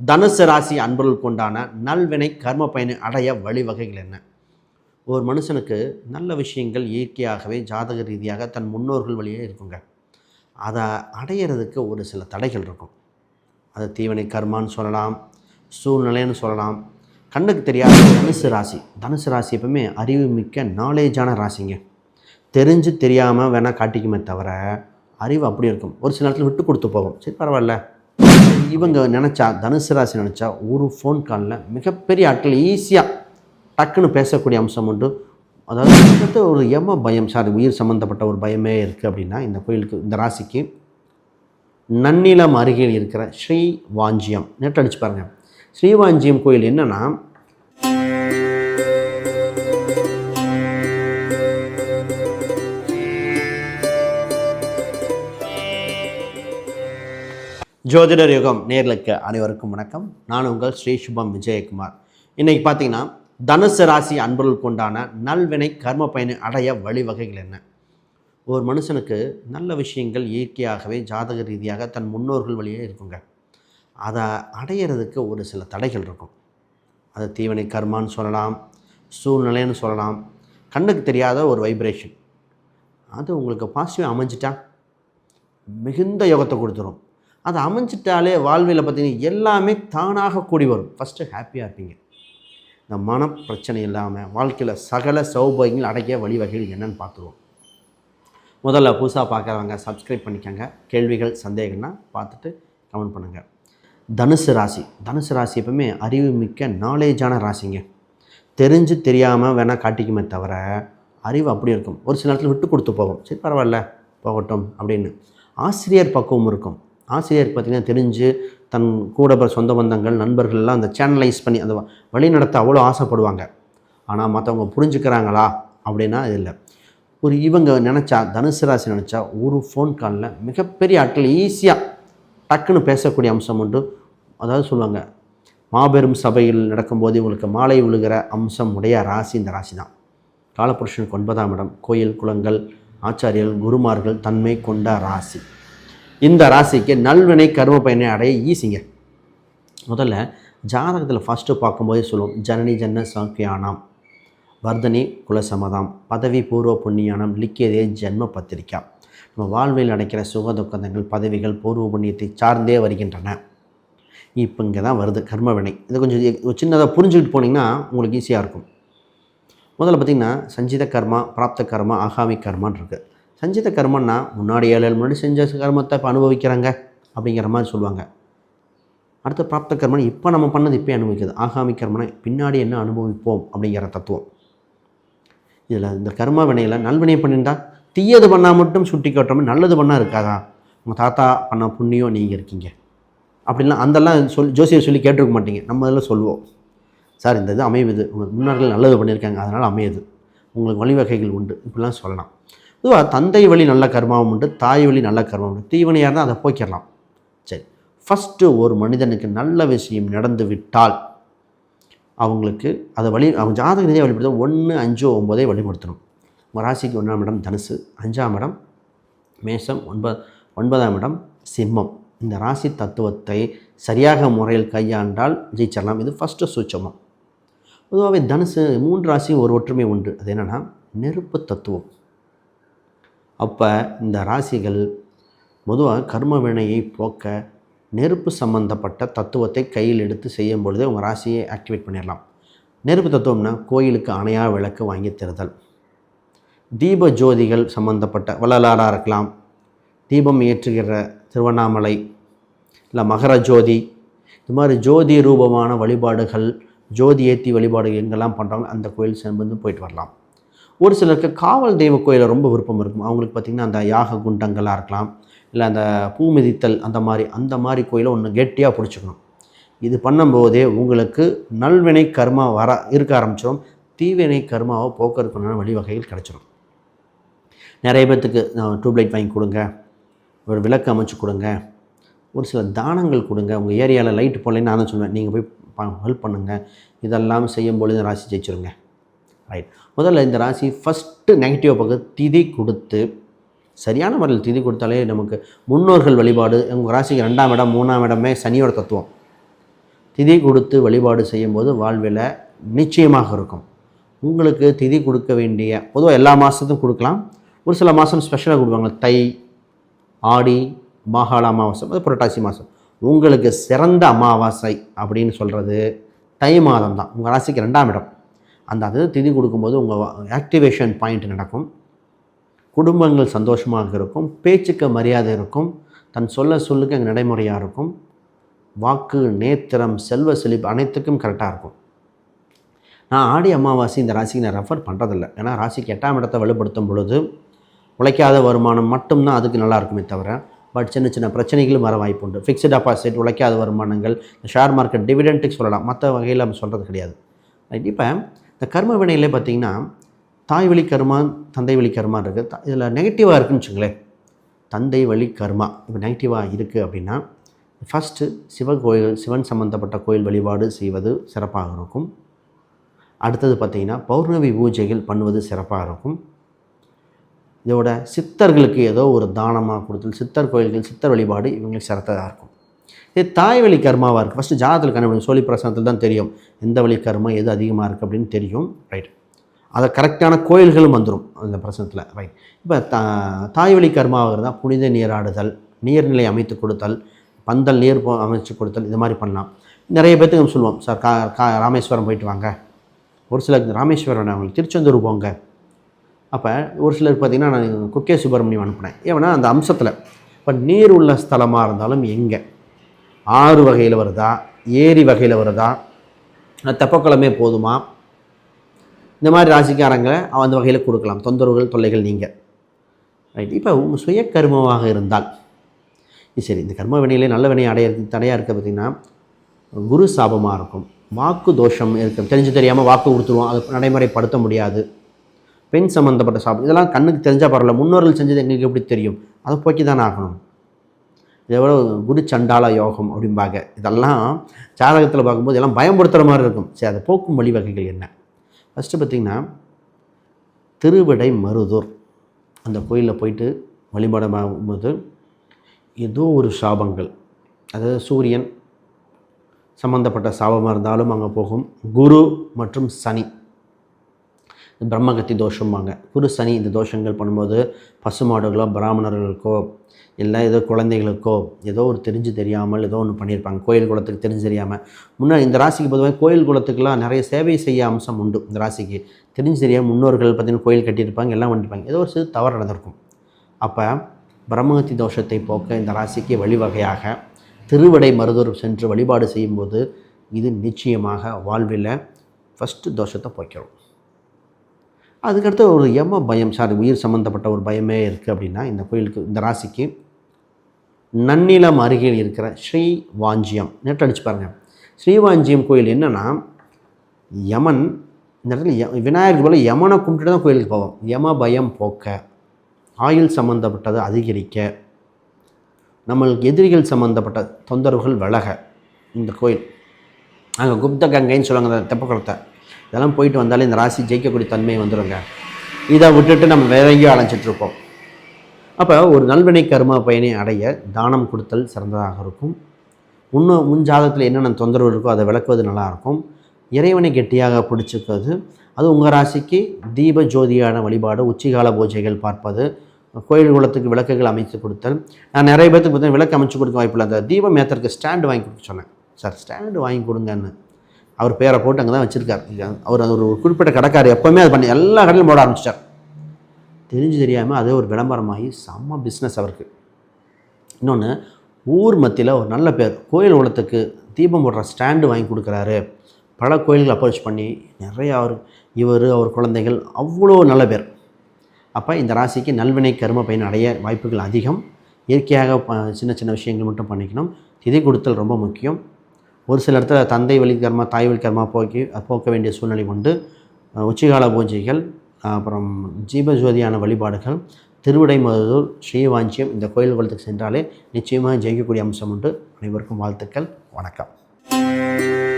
தனுசு ராசி அன்பர்களுக்கு கொண்டான நல்வினை கர்ம பயனை அடைய வழிவகைகள் என்ன? ஒரு மனுஷனுக்கு நல்ல விஷயங்கள் இயற்கையாகவே ஜாதக ரீதியாக தன் முன்னோர்கள் வழியே இருக்குங்க. அதை அடையிறதுக்கு ஒரு சில தடைகள் இருக்கும். அது தீவினை கர்மான்னு சொல்லலாம் சூழ்நிலைன்னு சொல்லலாம். கண்ணுக்கு தெரியாத தனுசு ராசி. தனுசு ராசி எப்பவுமே அறிவு மிக்க நாலேஜான ராசிங்க. தெரிஞ்சு தெரியாமல் வேணால் காட்டிக்குமே தவிர அறிவு அப்படி இருக்கும். ஒரு சில நேரத்தில் விட்டு கொடுத்து போகும். சரி பரவாயில்ல. இவங்க நினச்சா தனுசு ராசி நினச்சா ஒரு ஃபோன் காலில் மிகப்பெரிய ஆட்கள் ஈஸியாக டக்குன்னு பேசக்கூடிய அம்சம் உண்டு. அதாவது கிட்டத்தட்ட ஒரு எம பயம் சார் உயிர் சம்மந்தப்பட்ட ஒரு பயமே இருக்குது அப்படின்னா இந்த கோயிலுக்கு இந்த ராசிக்கு நன்னிலம் அருகில் இருக்கிற ஸ்ரீ வாஞ்சியம் நெட் அடிச்சு பாருங்கள் ஸ்ரீவாஞ்சியம் கோயில் என்னென்னா ஜோதிடர் யுகம் நேர்களுக்கு அனைவருக்கும் வணக்கம். நான் உங்கள் ஸ்ரீ சுபம் விஜயகுமார். இன்றைக்கி பார்த்தீங்கன்னா தனுசு ராசி அன்பர்கள் கொண்டான நல்வினை கர்ம பயனை அடைய வழிவகைகள் என்ன? ஒரு மனுஷனுக்கு நல்ல விஷயங்கள் இயற்கையாகவே ஜாதக ரீதியாக தன் முன்னோர்கள் வழியே இருக்குங்க. அதை அடையிறதுக்கு ஒரு சில தடைகள் இருக்கும். அது தீவினை கர்மான்னு சொல்லலாம் சூழ்நிலைன்னு சொல்லலாம். கண்ணுக்கு தெரியாத ஒரு வைப்ரேஷன் அது உங்களுக்கு பாசிட்டிவாக அமைஞ்சிட்டா மிகுந்த யோகத்தை கொடுத்துரும். அது அமைஞ்சிட்டாலே வாழ்வில் பார்த்தீங்கன்னா எல்லாமே தானாக கூடி வரும். ஃபஸ்ட்டு ஹாப்பியாக இருப்பீங்க. இந்த மன பிரச்சனை இல்லாமல் வாழ்க்கையில் சகல சௌபாகியங்கள் அடைய வழிவகைகள் என்னென்னு பார்த்துருவோம். முதல்ல புதுசாக பார்க்குறவங்க சப்ஸ்கிரைப் பண்ணிக்கோங்க. கேள்விகள் சந்தேகம்னா பார்த்துட்டு கமெண்ட் பண்ணுங்கள் தனுசு ராசி. தனுசு ராசி எப்பவுமே அறிவு மிக்க நாலேஜான ராசிங்க. தெரிஞ்சு தெரியாமல் வேணால் காட்டிக்குமே தவிர அறிவு அப்படி இருக்கும். ஒரு சில நேரத்தில் விட்டு கொடுத்து போகும். சரி பரவாயில்ல போகட்டும் அப்படின்னு. ஆசிரியர் பக்குவம் இருக்கும். ஆசிரியர் பார்த்திங்கன்னா தெரிஞ்சு தன் கூட சொந்த பந்தங்கள் நண்பர்கள்லாம் அந்த சேனலைஸ் பண்ணி அந்த வழி நடத்த அவ்வளோ ஆசைப்படுவாங்க. ஆனால் மற்றவங்க புரிஞ்சுக்கிறாங்களா? அப்படின்னா அது இல்லை. ஒரு இவங்க நினச்சா தனுசு ராசி நினச்சா ஒரு ஃபோன் காலில் மிகப்பெரிய ஆட்கள் ஈஸியாக டக்குன்னு பேசக்கூடிய அம்சம் உண்டு. அதாவது சொல்லுவாங்க மாபெரும் சபையில் நடக்கும்போது இவங்களுக்கு மாலை விழுகிற அம்சம் உடைய ராசி இந்த ராசி தான். காலபுருஷனுக்கு ஒன்பதாம் இடம் கோயில் குளங்கள் ஆச்சாரியர்கள் குருமார்கள் தன்மை கொண்ட ராசி. இந்த ராசிக்கு நல்வினை கர்ம பயனை அடைய ஈஸிங்க முதல்ல ஜாதகத்தில் ஃபஸ்ட்டு பார்க்கும்போதே சொல்லுவோம் ஜனனி ஜன்ன சாக்கியானாம் வர்தனி குலசமதாம் பதவி பூர்வ புண்ணியானம் லிக்கியதே ஜென்ம பத்திரிக்கா. நம்ம வாழ்வில் நடக்கிற சுக துக்கங்கள் பதவிகள் பூர்வ புண்ணியத்தை சார்ந்தே வருகின்றன. இப்போ இங்கே தான் வருது கர்மவினை இது கொஞ்சம் ஒரு சின்னதாக புரிஞ்சுக்கிட்டு போனீங்கன்னா உங்களுக்கு ஈஸியாக இருக்கும். முதல்ல பார்த்திங்கன்னா சஞ்சித கர்மா பிராப்த கர்மா ஆகாமி கர்மான் இருக்குது சஞ்சித கர்மன்னா முன்னாடி ஏழு ஏழு முன்னாடி செஞ்ச கர்மத்தை இப்போ அனுபவிக்கிறாங்க அப்படிங்கிற மாதிரி சொல்லுவாங்க. அடுத்த பிராப்த கர்மனை இப்போ நம்ம பண்ணது இப்போ அனுபவிக்குது. ஆகாமி கர்மனை பின்னாடி என்ன அனுபவிப்போம் அப்படிங்கிற தத்துவம். இதில் இந்த கர்ம வினையில் நல்வினை பண்ணியிருந்தா தீயது பண்ணால் மட்டும் சுட்டி காட்டுறோமே நல்லது பண்ணால் இருக்காதா? உங்கள் தாத்தா பண்ண புண்ணியம் நீங்கள் இருக்கீங்க. அப்படிலாம் அந்தெல்லாம் சொல் ஜோசியர் சொல்லி கேட்டிருக்க மாட்டீங்க. நம்ம இதில் சொல்லுவோம். சார் இந்த இது அமையுது. உங்கள் முன்னோர்கள் நல்லது பண்ணியிருக்காங்க. அதனால் அமையுது. உங்களுக்கு வழிவகைகள் உண்டு. இப்படிலாம் சொல்லலாம். இதுவாக தந்தை வழி நல்ல கர்மாவும் உண்டு தாய் வழி நல்ல கர்மம் உண்டு. தீவனையாக இருந்தால் அதை போய்க்கிடலாம் சரி ஃபஸ்ட்டு ஒரு மனிதனுக்கு நல்ல விஷயம் நடந்து விட்டால் அவங்களுக்கு அதை வழி அவங்க ஜாதக நிதியை வழிபடுத்த ஒன்று அஞ்சு ஒம்போதே வழிபடுத்தணும் உங்கள் ராசிக்கு ஒன்றாம் இடம் தனுசு அஞ்சாம் இடம் மேஷம் ஒன்பது ஒன்பதாம் இடம் சிம்மம். இந்த ராசி தத்துவத்தை சரியாக முறையில் கையாண்டால் ஜெயிச்சிடலாம் இது ஃபஸ்ட்டு சூச்சமம் பொதுவாகவே தனுசு மூன்று ராசியும் ஒரு ஒற்றுமை உண்டு. அது என்னென்னா நெருப்பு தத்துவம். அப்போ இந்த ராசிகள் பொதுவாக கர்ம வினையை போக்க நெருப்பு சம்பந்தப்பட்ட தத்துவத்தை கையில் எடுத்து செய்யும் பொழுதே உங்கள் ராசியை ஆக்டிவேட் பண்ணிடலாம் நெருப்பு தத்துவம்னா கோயிலுக்கு அணையா விளக்கு வாங்கி தருதல். தீப ஜோதிகள் சம்பந்தப்பட்ட வள்ளலாராக இருக்கலாம். தீபம் ஏற்றுகிற திருவண்ணாமலை இல்லை மகர ஜோதி. இது மாதிரி ஜோதி ரூபமான வழிபாடுகள் ஜோதி ஏற்றி வழிபாடு எங்கெல்லாம் பண்ணுறாங்களோ அந்த கோயில் சேர்ந்து போயிட்டு வரலாம். ஒரு சிலருக்கு காவல் தெய்வ கோயிலில் ரொம்ப விருப்பம் இருக்கும். அவங்களுக்கு பார்த்திங்கன்னா அந்த யாக குண்டங்களாக இருக்கலாம் இல்லை அந்த பூ மிதித்தல் அந்த மாதிரி அந்த மாதிரி கோயிலை ஒன்று கெட்டியாக பிடிச்சிக்கணும். இது பண்ணும்போதே உங்களுக்கு நல்வினை கர்மா வர இருக்க ஆரம்பிச்சிடும் தீவினை கர்மாவை போக்குறதுக்குண்டான வழிவகைகள் கிடச்சிடும் நிறைய பேர்த்துக்கு டியூப்லைட் வாங்கி கொடுங்க ஒரு விளக்கு அமைச்சு கொடுங்க ஒரு சில தானங்கள் கொடுங்க. உங்கள் ஏரியாவில் லைட் போடலைன்னு நான் தான் சொல்லுவேன் நீங்கள் போய் ஹெல்ப் பண்ணுங்கள் இதெல்லாம் செய்யும் பொழுது ராசி ஜெயிச்சிருங்க. ரைட் முதல்ல இந்த ராசி ஃபஸ்ட்டு நெகட்டிவ் பக்கம் திதி கொடுத்து சரியான முறையில் திதி கொடுத்தாலே நமக்கு முன்னோர்கள் வழிபாடு உங்கள் ராசிக்கு ரெண்டாம் இடம் மூணாம் இடமே சனியோட தத்துவம். திதி கொடுத்து வழிபாடு செய்யும்போது வாழ்வில் நிச்சயமாக இருக்கும். உங்களுக்கு திதி கொடுக்க வேண்டிய பொதுவாக எல்லா மாதத்துக்கும் கொடுக்கலாம். ஒரு சில மாதம் ஸ்பெஷலாக கொடுப்பாங்க. தை ஆடி மாகாள அமாவாசை அது புரட்டாசி மாதம் உங்களுக்கு சிறந்த அமாவாசை அப்படின்னு சொல்கிறது தை மாதம் தான். உங்கள் ராசிக்கு ரெண்டாம் இடம். அந்த அது திதி கொடுக்கும்போது உங்கள் ஆக்டிவேஷன் பாயிண்ட் நடக்கும். குடும்பங்கள் சந்தோஷமாக இருக்கும். பேச்சுக்கு மரியாதை இருக்கும். தன் சொல்ல சொல்லுக்கு அங்கே நடைமுறையாக இருக்கும். வாக்கு நேத்திரம் செல்வ செழிப்பு அனைத்துக்கும் கரெக்டாக இருக்கும். நான் ஆடி அமாவாசை இந்த ராசிக்கு நான் ரெஃபர் பண்ணுறதில்ல ஏன்னா ராசிக்கு எட்டாம் இடத்தை வலுப்படுத்தும் பொழுது உழைக்காத வருமானம் மட்டும்தான் அதுக்கு நல்லா இருக்குமே தவிர பட் சின்ன சின்ன பிரச்சனைகளும் வர வாய்ப்பு உண்டு. ஃபிக்ஸ்டு டெபாசிட் உழைக்காத வருமானங்கள் ஷேர் மார்க்கெட் டிவிடெண்ட்டுக்கு சொல்லலாம். மற்ற வகையில் நம்ம சொல்கிறது கிடையாது. ரைட் இப்போ இந்த கர்ம வினையிலே பார்த்தீங்கன்னா தாய் வழி கர்மா தந்தை வழி கர்மா இருக்குது இதில் நெகட்டிவாக இருக்குன்னு வச்சுங்களேன் தந்தை வழி கர்மா இப்போ நெகட்டிவாக இருக்குது அப்படின்னா ஃபஸ்ட்டு சிவ கோயில் சிவன் சம்மந்தப்பட்ட கோயில் வழிபாடு செய்வது சிறப்பாக இருக்கும். அடுத்தது பார்த்திங்கன்னா பௌர்ணமி பூஜைகள் பண்ணுவது சிறப்பாக இருக்கும். இதோட சித்தர்களுக்கு ஏதோ ஒரு தானமாக கொடுத்து சித்தர் கோயில்கள் சித்தர் வழிபாடு இவங்களுக்கு சிறத்ததாக இருக்கும். இது தாய் வழி கர்மாவாக இருக்குது ஃபஸ்ட்டு ஜாதகத்தில் கண்டுபிடிக்கும் சோழி பிரசனத்தில் தான் தெரியும். எந்த வழி கர்மா எது அதிகமாக இருக்குது அப்படின்னு தெரியும். ரைட் அதை கரெக்டான கோயில்களும் வந்துடும் அந்த பிரசனத்தில். ரைட் இப்போ தா தாய் வழி கர்மாவாக தான் புனித நீராடுதல் நீர்நிலை அமைத்து கொடுத்தல் பந்தல் நீர் அமைச்சு கொடுத்தல் இது மாதிரி பண்ணலாம். நிறைய பேர்த்துக்கு சொல்லுவோம். சார் கா கா ராமேஸ்வரம் போயிட்டு வாங்க. ஒரு சிலருக்கு ராமேஸ்வரம் அவங்களுக்கு திருச்செந்தூர் போங்க. அப்போ ஒரு சிலர் பார்த்திங்கன்னா நான் குக்கே சுப்பிரமணியம் அனுப்பினேன். ஏன்னா அந்த அம்சத்தில். இப்போ நீர் உள்ள ஸ்தலமாக இருந்தாலும் எங்கே? ஆறு வகையில் வருதா? ஏரி வகையில் வருதா? தெப்பக்குளமே போதுமா? இந்த மாதிரி ராசிக்காரங்க அந்த வகையில் கொடுக்கலாம். தொந்தரவுகள் தொல்லைகள் நீங்கள் ரைட் இப்போ உங்கள் சுய கர்மமாக இருந்தால் சரி இந்த கர்ம வினையிலே நல்ல வினை அடையிறது தடையாக இருக்க பார்த்திங்கன்னா குரு சாபமாக இருக்கும். வாக்கு தோஷம் இருக்கும் தெரிஞ்சு தெரியாமல் வாக்கு கொடுத்துருவோம். அது நடைமுறைப்படுத்த முடியாது. பெண் சம்மந்தப்பட்ட சாபம். இதெல்லாம் கண்ணுக்கு தெரிஞ்சால் பரவாயில்ல. முன்னோர்கள் செஞ்சது எங்களுக்கு எப்படி தெரியும்? அதை போக்கி தானே ஆகணும். இதை விட குரு சண்டால யோகம் அப்படிம்பாங்க. இதெல்லாம் ஜாதகத்தில் பார்க்கும்போது எல்லாம் பயம்படுத்துகிற மாதிரி இருக்கும். சரி அதை போக்கும் வழிவகைகள் என்ன? ஃபஸ்ட்டு பார்த்திங்கன்னா திருவிடை மருதூர். அந்த கோயிலில் போயிட்டு வழிபாடும்போது ஏதோ ஒரு சாபங்கள். அதாவது சூரியன் சம்மந்தப்பட்ட சாபமாக இருந்தாலும் அங்கே போகும். குரு மற்றும் சனி. பிரம்மகத்தி தோஷம்பாங்க. குரு சனி இந்த தோஷங்கள் பண்ணும்போது பசுமாடுகளோ பிராமணர்களுக்கோ இல்லை ஏதோ குழந்தைகளுக்கோ ஏதோ ஒரு தெரிஞ்சு தெரியாமல் ஏதோ ஒன்று பண்ணியிருப்பாங்க. கோயில் குளத்துக்கு தெரிஞ்சு தெரியாமல் முன்னாடி இந்த ராசிக்கு பொதுவாக கோயில் குளத்துக்கெலாம் நிறைய சேவை செய்ய அம்சம் உண்டு. இந்த ராசிக்கு தெரிஞ்சு தெரியாமல் முன்னோர்கள் பார்த்திங்கன்னா கோயில் கட்டியிருப்பாங்க எல்லாம் பண்ணியிருப்பாங்க. ஏதோ ஒரு சிறு தவறு நடந்திருக்கும். அப்போ பிரம்மகத்தி தோஷத்தை போக்க இந்த ராசிக்கு வழிவகையாக திருவடை மருதூர் சென்று வழிபாடு செய்யும்போது இது நிச்சயமாக வாழ்வில் ஃபஸ்ட்டு தோஷத்தை போய்க்கிறோம் அதுக்கடுத்து ஒரு எம்ம பயம் சார் உயிர் சம்மந்தப்பட்ட ஒரு பயமே இருக்குது அப்படின்னா இந்த கோயிலுக்கு இந்த ராசிக்கு நன்னிலம் அருகில் இருக்கிற ஸ்ரீ வாஞ்சியம் நெட் அடிச்சு பாருங்கள் ஸ்ரீவாஞ்சியம் கோயில் என்னென்னா யமன் இந்த இடத்துல விநாயகருக்கு விநாயகர் போல் யமனை கும்பிட்டு தான் கோயிலுக்கு போவோம். யம பயம் போக்க. ஆயுள் சம்மந்தப்பட்டது அதிகரிக்க. நம்மளுக்கு எதிரிகள் சம்மந்தப்பட்ட தொந்தரவுகள் விலக இந்த கோயில். அங்கே குப்த கங்கைன்னு சொல்லுவாங்க அந்த தெப்பக்குளத்தை இதெல்லாம் போயிட்டு வந்தாலே இந்த ராசி ஜெயிக்கக்கூடிய தன்மை வந்துடுங்க இதை விட்டுட்டு நம்ம வேற எங்கேயோ அலைஞ்சிட்ருப்போம் அப்போ ஒரு நல்வினை கர்ம பயனை அடைய தானம் கொடுத்தல் சிறந்ததாக இருக்கும். இன்னும் முன் ஜாதகத்தில் என்னென்ன தொந்தரவு இருக்கோ அதை விளக்குவது நல்லாயிருக்கும். இறைவனை கெட்டியாக பிடிச்சிக்கிறது அது உங்கள் ராசிக்கு தீப ஜோதியான வழிபாடு உச்சிகால பூஜைகள் பார்ப்பது கோயில் குளத்துக்கு விளக்குகள் அமைத்து கொடுத்தல். நான் நிறைய பேர்த்துக்கு பார்த்தீங்கன்னா விளக்கு அமைச்சு கொடுக்க வாய்ப்பில்லை அந்த தீபம் ஏத்தருக்கு ஸ்டாண்டு வாங்கி கொடுக்க சொன்னேன். சார் ஸ்டாண்டு வாங்கி கொடுங்கன்னு. அவர் பேரை போட்டு அங்கே தான் வச்சுருக்கார் அவர் அது ஒரு குறிப்பிட்ட கடைக்காரர் எப்போவுமே அது பண்ணி எல்லா கடையிலும் போட ஆரம்பிச்சிட்டார். தெரிஞ்சு தெரியாமல் அதே ஒரு விளம்பரமாகி செம்ம பிஸ்னஸ் அவருக்கு. இன்னொன்று ஊர் மத்தியில் ஒரு நல்ல பேர் கோயில் உலகத்துக்கு தீபம் போடுற ஸ்டாண்டு வாங்கி கொடுக்குறாரு. பல கோயில்கள் அப்ரோச் பண்ணி நிறையா அவர் இவர் அவர் குழந்தைகள் அவ்வளோ நல்ல பேர். அப்போ இந்த ராசிக்கு நல்வினை கரும பயன் அடைய வாய்ப்புகள் அதிகம். இயற்கையாக சின்ன சின்ன விஷயங்கள் மட்டும் பண்ணிக்கணும். திதி கொடுத்தல் ரொம்ப முக்கியம். ஒரு சில இடத்துல தந்தை வழி கர்மா தாய் வழி கர்மா போக்கி போக்க வேண்டிய சூழ்நிலை உண்டு. உச்சிகால பூஜைகள் அப்புறம் ஜீபஜோதியான வழிபாடுகள். திருவிடை மருதூர் ஸ்ரீவாஞ்சியம் இந்த கோயில் குளத்துக்கு சென்றாலே நிச்சயமாக ஜெயிக்கக்கூடிய அம்சம் உண்டு. அனைவருக்கும் வாழ்த்துக்கள். வணக்கம்.